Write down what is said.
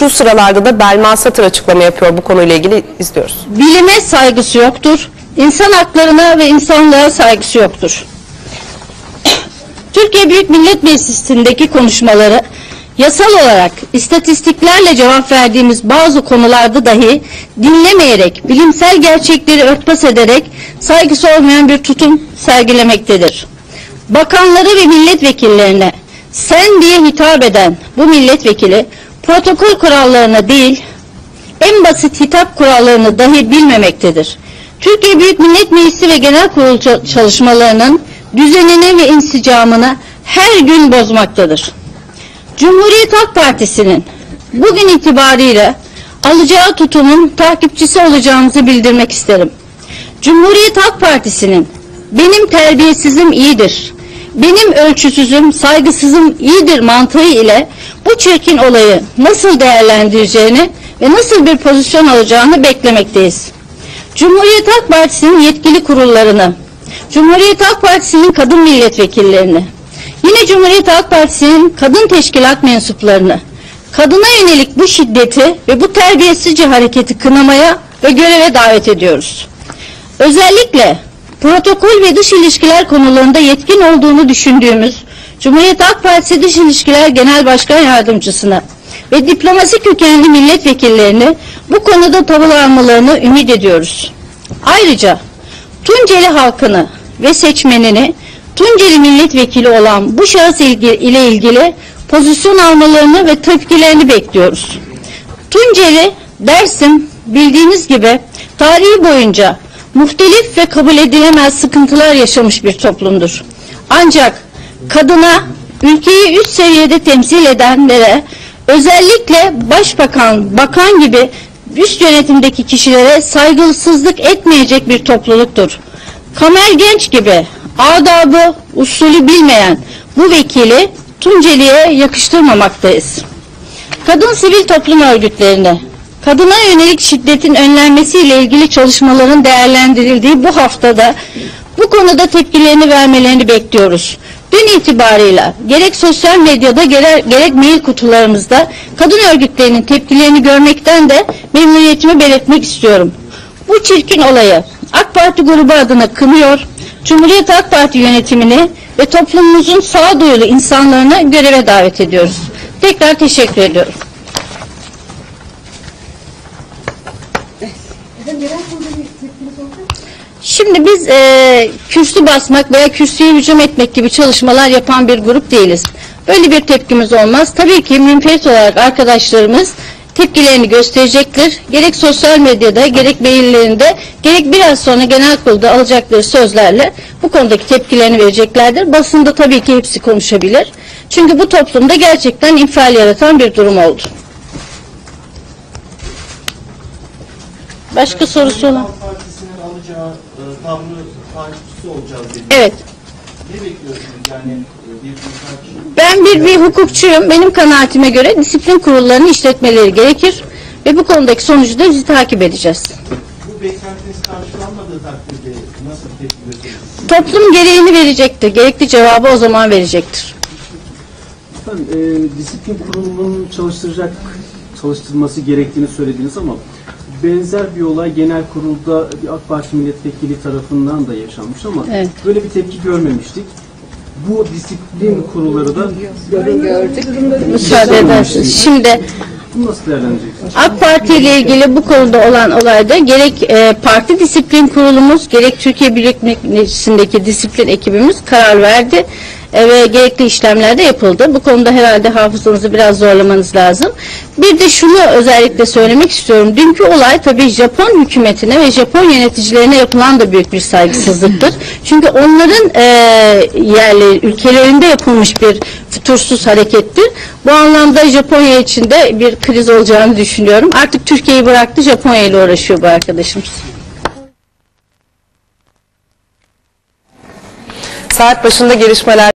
şu sıralarda da Belma Satır açıklama yapıyor bu konuyla ilgili izliyoruz. Bilime saygısı yoktur. İnsan haklarına ve insanlığa saygısı yoktur. Türkiye Büyük Millet Meclisi'ndeki konuşmaları yasal olarak istatistiklerle cevap verdiğimiz bazı konularda dahi dinlemeyerek, bilimsel gerçekleri örtbas ederek saygısı olmayan bir tutum sergilemektedir. Bakanları ve milletvekillerine sen diye hitap eden bu milletvekili protokol kurallarına değil, en basit hitap kurallarını dahi bilmemektedir. Türkiye Büyük Millet Meclisi ve Genel Kurul ça- çalışmalarının düzenini ve insicamını her gün bozmaktadır. Cumhuriyet Halk Partisi'nin bugün itibariyle alacağı tutumun takipçisi olacağımızı bildirmek isterim. Cumhuriyet Halk Partisi'nin benim terbiyesizim iyidir, benim ölçüsüzüm, saygısızım iyidir mantığı ile bu çirkin olayı nasıl değerlendireceğini ve nasıl bir pozisyon alacağını beklemekteyiz. Cumhuriyet Halk Partisi'nin yetkili kurullarını, Cumhuriyet Halk Partisi'nin kadın milletvekillerini, yine Cumhuriyet Halk Partisi'nin kadın teşkilat mensuplarını, kadına yönelik bu şiddeti ve bu terbiyesizce hareketi kınamaya ve göreve davet ediyoruz. Özellikle protokol ve dış ilişkiler konularında yetkin olduğunu düşündüğümüz Cumhuriyet Halk Partisi Dış İlişkiler Genel Başkan Yardımcısına ve diplomasi kökenli milletvekillerini bu konuda tavır almalarını ümit ediyoruz. Ayrıca Tunceli halkını ve seçmenini Tunceli milletvekili olan bu şahıs ile ilgili pozisyon almalarını ve tepkilerini bekliyoruz. Tunceli, Dersim bildiğiniz gibi tarihi boyunca muhtelif ve kabul edilemez sıkıntılar yaşamış bir toplumdur. Ancak kadına ülkeyi üst seviyede temsil edenlere özellikle başbakan, bakan gibi üst yönetimdeki kişilere saygısızlık etmeyecek bir topluluktur. Kamer Genç gibi adabı, usulü bilmeyen bu vekili Tunceli'ye yakıştırmamaktayız kadın sivil toplum örgütlerine kadına yönelik şiddetin önlenmesiyle ilgili çalışmaların değerlendirildiği bu haftada bu konuda tepkilerini vermelerini bekliyoruz. Dün itibarıyla gerek sosyal medyada gerek, gerek mail kutularımızda kadın örgütlerinin tepkilerini görmekten de memnuniyetimi belirtmek istiyorum. Bu çirkin olayı AK Parti grubu adına kınıyor, Cumhuriyet Halk Parti yönetimini ve toplumumuzun sağduyulu insanlarını göreve davet ediyoruz. Tekrar teşekkür ediyorum. Şimdi biz e, kürsü basmak veya kürsüye hücum etmek gibi çalışmalar yapan bir grup değiliz. Böyle bir tepkimiz olmaz. Tabii ki münferit olarak arkadaşlarımız tepkilerini gösterecektir. Gerek sosyal medyada, gerek maillerinde, gerek biraz sonra genel kurulda alacakları sözlerle bu konudaki tepkilerini vereceklerdir. Basında tabii ki hepsi konuşabilir. Çünkü bu toplumda gerçekten infial yaratan bir durum oldu. Başka sorusu olan? Partisi'nin alacağı e, tavrı takipçisi olacağız dedi. Evet. Ne bekliyorsunuz yani e, bir? Ben bir, bir hukukçuyum. Benim kanaatime göre disiplin kurullarını işletmeleri gerekir. Ve bu konudaki sonucu da bizi takip edeceğiz. Bu beklentiniz karşılanmadığı takdirde nasıl tepki gösterirsiniz? Toplum gereğini verecektir. Gerekli cevabı o zaman verecektir. Efendim, e, disiplin kurulunun çalıştıracak, çalıştırması gerektiğini söylediniz ama benzer bir olay genel kurulda bir AK Parti milletvekili tarafından da yaşanmış ama Evet. böyle bir tepki görmemiştik. Bu disiplin kurulları da Müsaade ederseniz. Şimdi bunu nasıl değerlendireceksiniz? AK Parti ile ilgili bu konuda olan olayda gerek e, parti disiplin kurulumuz gerek Türkiye Büyük Meclisi'ndeki disiplin ekibimiz karar verdi ve gerekli işlemler de yapıldı. Bu konuda herhalde hafızanızı biraz zorlamanız lazım. Bir de şunu özellikle söylemek istiyorum. Dünkü olay tabii Japon hükümetine ve Japon yöneticilerine yapılan da büyük bir saygısızlıktır. Çünkü onların e, yerleri, ülkelerinde yapılmış bir fütursuz harekettir. Bu anlamda Japonya için de bir kriz olacağını düşünüyorum. Artık Türkiye'yi bıraktı, Japonya ile uğraşıyor bu arkadaşımız. Saat başında gelişmeler